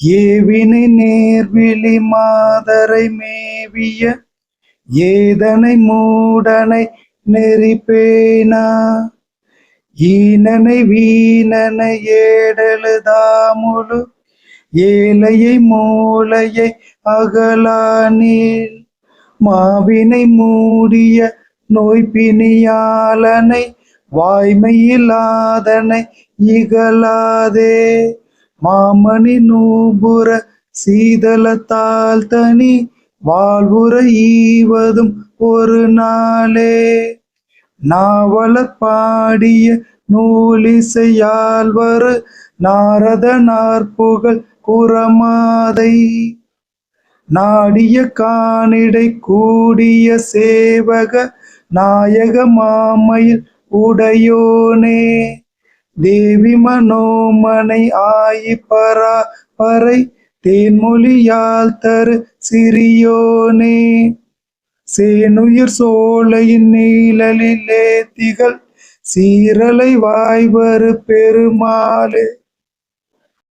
ஏவினை நேர்விழி மாதரை மேவிய ஏதனை மூடனை நெறிப்பேனா? ஈனனை வீணனை ஏடழுதாமுழு ஏழையை மூளையை அகலானில் மாவினை மூடிய நோய்பிணியாளனை வாய்மையில்லாதனை இகழாதே. மாமணி நூபுற சீதளத்தால் தனி வாழ்வுற ஈவதும் ஒரு நாளே. நாவல பாடிய நூலிசையாழ்வரு நாரத நாற்புகள் குரமாதை. நாடிய காணிடை கூடிய சேவக நாயக மாமையில் உடையோனே. தேவி மனோமனை ஆயி பரா பறை தேன்மொழியால் தரு சிறியோனே. சேனுயிர் சோலையின் நீழலிலே திகழ் சீரலை வாய்வரு பெருமாளே.